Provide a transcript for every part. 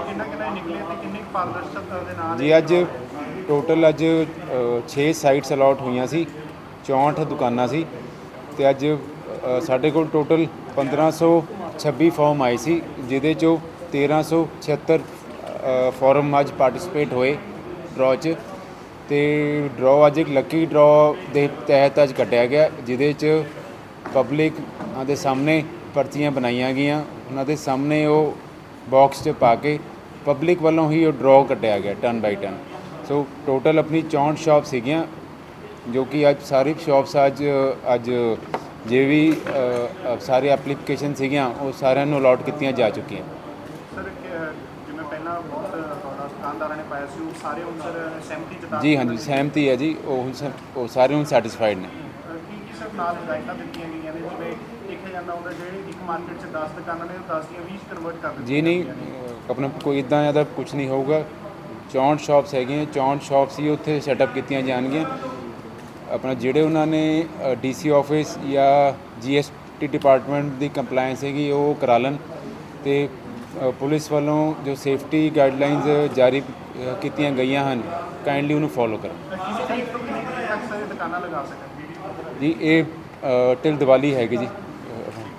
ਕਿੰਨਾ ਕਿੰਨਾ ਨਿਕਲੇ ਤੇ ਕਿੰਨੀ ਪਾਰਦਰਸ਼ਤਾ ਦੇ ਨਾਲ ਜੀ ਅੱਜ ਟੋਟਲ ਅੱਜ 6 ਸਾਈਟਸ ਅਲਾਟ ਹੋਈਆਂ ਸੀ 64 ਦੁਕਾਨਾਂ ਸੀ ਤੇ ਅੱਜ ਸਾਡੇ ਕੋਲ ਟੋਟਲ 1526 ਫਾਰਮ ਆਏ ਸੀ ਜਿਹਦੇ ਚੋਂ 1376 ਅ, ਫਾਰਮ ਅੱਜ ਪਾਰਟਿਸਿਪੇਟ ਹੋਏ ਡਰਾਅ 'ਚ ਤੇ ਡਰਾਅ ਅੱਜ ਇੱਕ ਲੱਕੀ ਡਰਾਅ ਦੇ ਤਹਿਤ ਅੱਜ ਕੱਢਿਆ ਗਿਆ ਜਿਹਦੇ 'ਚ ਪਬਲਿਕ ਦੇ ਸਾਹਮਣੇ ਪਰਚੀਆਂ ਬਣਾਈਆਂ ਗਈਆਂ ਉਹਨਾਂ ਦੇ ਸਾਹਮਣੇ ਉਹ ਬਾਕਸ 'ਚ ਪਾ ਕੇ ਪਬਲਿਕ ਵੱਲੋਂ ਹੀ ਉਹ ਡਰਾਅ ਕੱਢਿਆ ਗਿਆ turn by turn so total ਆਪਣੀ 64 ਸ਼ਾਪ ਸੀਗੀਆਂ ਜੋ ਕਿ ਅੱਜ ਸਾਰੀ ਸ਼ਾਪਸ ਅੱਜ ਅੱਜ ਜੇ ਵੀ ਸਾਰੇ ਐਪਲੀਕੇਸ਼ਨ ਸੀਗੀਆਂ ਉਹ ਸਾਰਿਆਂ ਨੂੰ ਅਲਾਟ ਕੀਤੀਆਂ ਜਾ ਚੁੱਕੀਆਂ। ਸਰ ਜਿਵੇਂ ਪਹਿਲਾਂ ਬਹੁਤ ਤੁਹਾਡਾ ਦੁਕਾਨਦਾਰਾਂ ਨੇ ਪਾਇਆ ਸੀ ਉਹ ਸਾਰੇ ਹੁਣ ਸਰ ਸਹਿਮਤੀ ਜਤਾ ਜੀ ਹਾਂਜੀ ਸਹਿਮਤੀ ਹੈ ਜੀ ਉਹ ਸਭ- ਉਹ ਸਾਰੇ ਹੁਣ ਸੈਟੀਸਫਾਈਡ ਨੇ। ਕੀ ਕੀ ਸਰ ਨਾਲ ਹਦਾਇਤਾਂ ਦਿੱਤੀਆਂ ਗਈਆਂ? ਨੇ ਜਾਂਦਾ ਹੁੰਦਾ ਜਿਹੜੇ ਇੱਕ ਮਾਰਕੀਟ 'ਚ 10 ਦੁਕਾਨਾਂ ਨੇ ਉਹ 10 ਦੀਆਂ 20 ਕਨਵਰਟ ਕਰ ਦਿੱਤੀਆਂ ਜੀ ਨਹੀਂ ਆਪਣਾ ਕੋਈ ਇਦਾਂ ਦਾ ਕੁਝ ਨਹੀਂ ਹੋਊਗਾ। 64 ਸ਼ਾਪਸ ਹੈਗੀਆਂ 64 ਸ਼ਾਪਸ ਹੀ ਉੱਥੇ ਸੈਟਅਪ ਕੀਤੀਆਂ ਜਾਣਗੀਆਂ। ਆਪਣਾ ਜਿਹੜੇ ਉਹਨਾਂ ਨੇ ਡੀਸੀ ਆਫਿਸ ਜਾਂ ਜੀਐਸਟੀ ਡਿਪਾਰਟਮੈਂਟ ਦੀ ਕੰਪਲਾਈਂਸ ਹੈਗੀ ਉਹ ਕਰਾ ਲੈਣ। ਤੇ ਪੁਲਿਸ ਵੱਲੋਂ ਜੋ ਸੇਫਟੀ ਗਾਈਡਲਾਈਨਸ ਜਾਰੀ ਕੀਤੀਆਂ ਗਈਆਂ ਹਨ ਕਾਈਂਡਲੀ ਉਹਨੂੰ ਫੋਲੋ ਸਕਣਗੇ ਜੀ ਇਹ ਟਿਲ ਦੀਵਾਲੀ ਹੈਗੀ ਜੀ।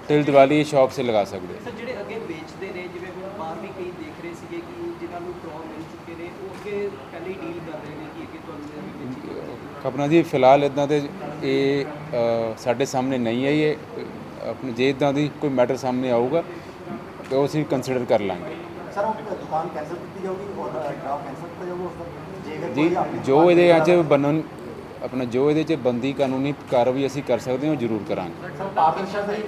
ਟਿਲ ਦੀਵਾਲੀ ਸ਼ਾਪ ਸੇ ਲਗਾ ਸਕਦੇ ਹੋ। ਸਰ ਜਿਹੜੇ ਅੱਗੇ ਵੇਚਦੇ ਨੇ ਜਿਵੇਂ ਹੁਣ ਬਾਹਰ ਵੀ ਕਈ ਦੇਖ ਰਹੇ ਸੀਗੇ ਕਿ ਜਿਨ੍ਹਾਂ ਨੂੰ ਡਰਾਅ ਮਿਲ ਚੁੱਕੇ ਨੇ ਉਹ ਅੱਗੇ ਪਹਿਲੇ ਹੀ ਡੀਲ ਕਰ ਰਹੇ ਨੇ ਕਿ ਅੱਗੇ ਤੁਹਾਨੂੰ ਇਹ ਵੇਚੀ ਆਪਣਾ ਜੀ ਫਿਲਹਾਲ ਇਦਾਂ ਦੇ ਇਹ ਅ, ਸਾਡੇ ਸਾਹਮਣੇ ਨਹੀਂ ਆਈ ਇਹ ਆਪਣੇ ਜੇ ਇਦਾਂ ਦੀ ਕੋਈ ਮੈਟਰ ਸਾਹਮਣੇ ਆਊਗਾ ਤਾਂ ਉਹ ਅਸੀਂ ਕੰਸੀਡਰ ਕਰ ਲਾਂਗੇ। ਸਰ ਉਹ ਦੁਕਾਨ ਕੈਂਸਲ ਕੀਤੀ ਜਾਊਗੀ ਔਰ ਡਰਾਫਟ ਕੈਂਸਲ ਕੀਤਾ ਜਾਊਗਾ ਉਸ ਦਾ ਜੇਕਰ ਜੀ ਕੋਈ ਆਪਣੀ ਜੋ ਇਹਦੇ ਅੱਜ ਬਣਨ ਆਪਣਾ ਜੋ ਇਹਦੇ 'ਚ ਬੰਦੀ ਕਾਨੂੰਨੀ ਕਾਰਵਾਈ ਅਸੀਂ ਕਰ ਸਕਦੇ ਹਾਂ ਉਹ ਜ਼ਰੂਰ ਕਰਾਂਗੇ। ਸਰ ਪਾਰਦਰਸ਼ਤਾ ਦੀ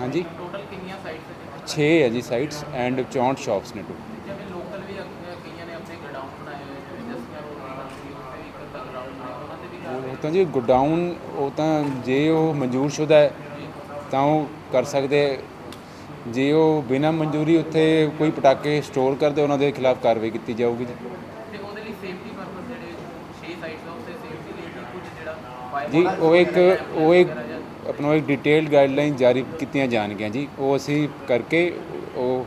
ਹਾਂਜੀ। ਟੋਟਲ ਕਿੰਨੀਆਂ ਸਾਈਟਸ 6 ਹੈ ਜੀ ਸਾਈਟਸ ਐਂਡ 64 ਸ਼ਾਪਸ ਨੇ ਟੋਟਲ ਜਿਵੇਂ ਲੋਕਲ ਵੀ ਕਈਆਂ ਨੇ ਆਪਣੇ ਗੋਡਾਊਨ ਬਣਾਏ ਹੋਏ ਨੇ ਜਿਵੇਂ ਜਸਕਰ ਰੋਡ ਤੇ ਉੱਥੇ ਵੀ ਇੱਕ ਅੱਧਾ ਗਰਾਊਂਡ ਨੇ ਉਹਨਾਂ ਤੇ ਵੀ ਉਹ ਤਾਂ ਜੀ ਗੋਡਾਊਨ ਉਹ ਤਾਂ ਜੇ ਉਹ ਮਨਜ਼ੂਰਸ਼ੁਦਾ ਹੈ ਤਾਂ ਉਹ ਕਰ ਸਕਦੇ। ਜੇ ਉਹ ਬਿਨਾਂ ਮਨਜ਼ੂਰੀ ਉੱਥੇ ਕੋਈ ਪਟਾਕੇ ਸਟੋਰ ਕਰਦੇ ਉਹਨਾਂ ਦੇ ਖਿਲਾਫ ਕਾਰਵਾਈ ਕੀਤੀ ਜਾਊਗੀ ਜੀ। ਤੇ ਉਹਦੇ ਲਈ ਸੇਫਟੀ ਪਰਪਸ ਜਿਹੜੇ 6 ਸਾਈਟਸ ਆ ਉੱਥੇ ਸੇਫਟੀ ਲਈ ਵੀ ਕੁਝ ਜਿਹੜਾ fire ਜੀ ਉਹ ਇੱਕ ਉਹ ਇੱਕ ਆਪਣਾ ਇੱਕ ਡਿਟੇਲਡ ਗਾਈਡਲਾਈਨ ਜਾਰੀ ਕੀਤੀਆਂ ਜਾਣਗੀਆਂ ਜੀ। ਉਹ ਅਸੀਂ ਕਰਕੇ ਉਹ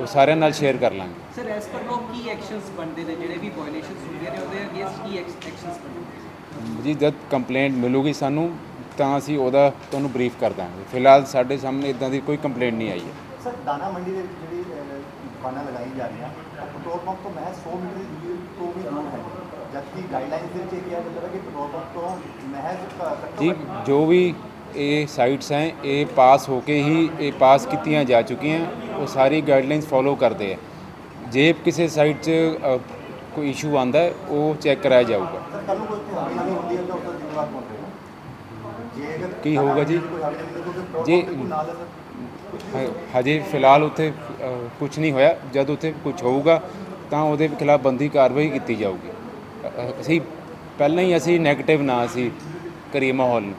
ਉਹ ਸਾਰਿਆਂ ਨਾਲ ਸ਼ੇਅਰ ਕਰ ਲਾਂਗੇ। ਸਰ ਐਸ ਪਰ ਲੋ ਕੀ ਐਕਸ਼ਨਸ ਬਣਦੇ ਨੇ? ਜਿਹੜੇ ਵੀ ਵਾਇਲੇਸ਼ਨਸ ਹੁੰਦੀਆਂ ਨੇ ਉਹਦੇ ਅਗੇਂਸਟ ਕੀ ਐਕਸ਼ਨਸ ਬਣਦੇ ਨੇ? ਜੀ ਜਦ ਕੰਪਲੇਂਟ ਮਿਲੂਗੀ ਸਾਨੂੰ ਤਾਂ ਅਸੀਂ ਉਹਦਾ ਤੁਹਾਨੂੰ ਬਰੀਫ ਕਰ ਦਾਂਗੇ। ਫਿਲਹਾਲ ਸਾਡੇ ਸਾਹਮਣੇ ਇਦਾਂ ਦੀ ਕੋਈ ਕੰਪਲੇਂਟ ਨਹੀਂ ਆਈ ਹੈ। ਸਰ ਦਾਣਾ ਮੰਡੀ ਦੇ ਵਿੱਚ ਜਿਹੜੀ ਦੁਕਾਨਾਂ ਲਗਾਈ ਜਾ ਰਹੀਆਂ ਪੈਟਰੋਲ ਪੰਪ ਤੋਂ ਮਹਿਜ਼ 100 ਮੀਟਰ ਦੀ ਦੂਰੀ ਤੋਂ ਵੀ ਦੂਰ ਹੈ। ਜਦਕਿ ਗਾਈਡਲਾਈਨਸ ਦੇ ਵਿੱਚ ਇਹ ਕਿਹਾ ਜਾਂਦਾ ਹੈ ਕਿ ਪੈਟਰੋਲ ਪੰਪ ਤੋਂ ਮਹਿਜ਼ ਜੋ ਵੀ ਇਹ ਸਾਈਟਸ ਹੈ ਇਹ ਪਾਸ ਹੋ ਕੇ ਹੀ ਇਹ ਪਾਸ ਕੀਤੀਆਂ ਜਾ ਚੁੱਕੀਆਂ ਉਹ ਸਾਰੀ ਗਾਈਡਲਾਈਨਸ ਫੋਲੋ ਕਰਦੇ ਆ ਜੇ ਕਿਸੇ ਸਾਈਟ 'ਚ ਅ, ਕੋਈ ਇਸ਼ੂ ਆਂਦਾ ਹੈ ਉਹ ਚੈੱਕ ਕਰਾਇਆ ਜਾਊਗਾ। ਸਰ ਕੱਲ ਨੂੰ ਕੋਈ ਹਵਾਈ ਹੁੰਦੀ ਹੈ ਤਾਂ ਉਸ ਦਾ ਜ਼ਿੰਮੇਵਾਰ ਕੌਣ ਰਹੇਗਾ ਜੇ ਅਗਰ ਕੀ ਹੋਊਗਾ ਜੀ? ਜੀ- ਪੰਪ ਦੇ ਕੋਈ ਨਾਲ ਹੈ ਸਰ? ਹ- ਹਜੇ ਫਿਲਹਾਲ ਉੱਥੇ ਕੁਝ ਨਹੀਂ ਹੋਇਆ। ਜਦ ਉੱਥੇ ਕੁਝ ਹੋਊਗਾ ਤਾਂ ਉਹਦੇ ਖਿਲਾਫ ਬੰਦੀ ਕਾਰਵਾਈ ਕੀਤੀ ਜਾਊਗੀ। ਅ- ਅ- ਅਸੀਂ ਪਹਿਲਾਂ ਹੀ ਅਸੀਂ 네ਗੇਟਿਵ ਨਾ ਅਸੀਂ ਕਰੀਏ ਮਾਹੌਲ ਨੂੰ।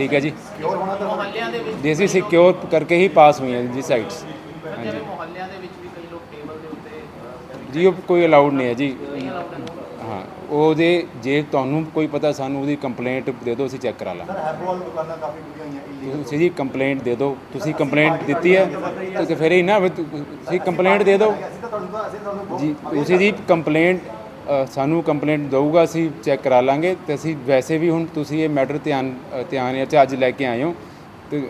ਠੀਕ ਹੈ ਜੀ। ਮੁਹੱਲਿਆਂ ਦੇ ਵਿੱਚ ਜੇ ਅਸੀਂ ਸਿਕਿਉਰ ਕਰਕੇ ਹੀ ਪਾਸ ਹੋਈਆਂ ਜੀ ਸਾਈਟਸ ਹਾਂਜੀ। ਜਿਵੇਂ ਮੁਹੱਲਿਆਂ ਦੇ ਵਿੱਚ ਵੀ ਕਈ ਲੋਕ ਟੇਬਲ ਦੇ ਉੱਤੇ ਅਹ, ਜੀ ਉਹ ਕੋਈ ਅਲਾਉਡ ਨਹੀਂ ਹੈ ਜੀ। ਹੈ। ਉਹਦੇ ਜੇ ਤੁਹਾਨੂੰ ਕੋਈ ਪਤਾ ਸਾਨੂੰ ਉਹਦੀ ਕੰਪਲੇਂਟ ਦੇ ਦਿਓ ਅਸੀਂ ਚੈੱਕ ਕਰਾ illegal ਤੁਸੀਂ ਜੀ ਕੰਪਲੇਂਟ ਦੇ ਦਿਓ। ਤੁਸੀਂ ਕੰਪਲੇਂਟ ਦਿੱਤੀ ਹੈ ਤੇ- ਫਿਰ ਹੀ ਨਾ ਤੁਸੀਂ ਕੰਪਲੇਂਟ ਦੇ ਦਿਓ। ਜੀ ਤੁਸੀਂ ਜੀ ਕੰਪਲੇਂਟ ਸਾਨੂੰ ਕੰਪਲੇਂਟ ਦਊਗਾ, ਅਸੀਂ ਚੈੱਕ ਕਰਾ ਲਾਂਗੇ ਤੇ ਅਸੀਂ ਵੈਸੇ ਵੀ ਹੁਣ ਤੁਸੀਂ ਇਹ ਮੈਟਰ ਧਿਆਨ ਧਿਆਨ ਚ ਅੱਜ ਲੈ ਕੇ ਆਏ ਹੋ ਤੇ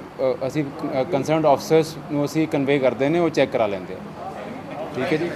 ਅਸੀਂ ਕੰਸਰਨਡ ਆਫਸਰਸ ਨੂੰ ਅਸੀਂ ਕਨਵੇ ਕਰਦੇ ਨੇ, ਉਹ ਚੈੱਕ ਕਰਾ ਲੈਂਦੇ ਆ। ਠੀਕ ਹੈ ਜੀ?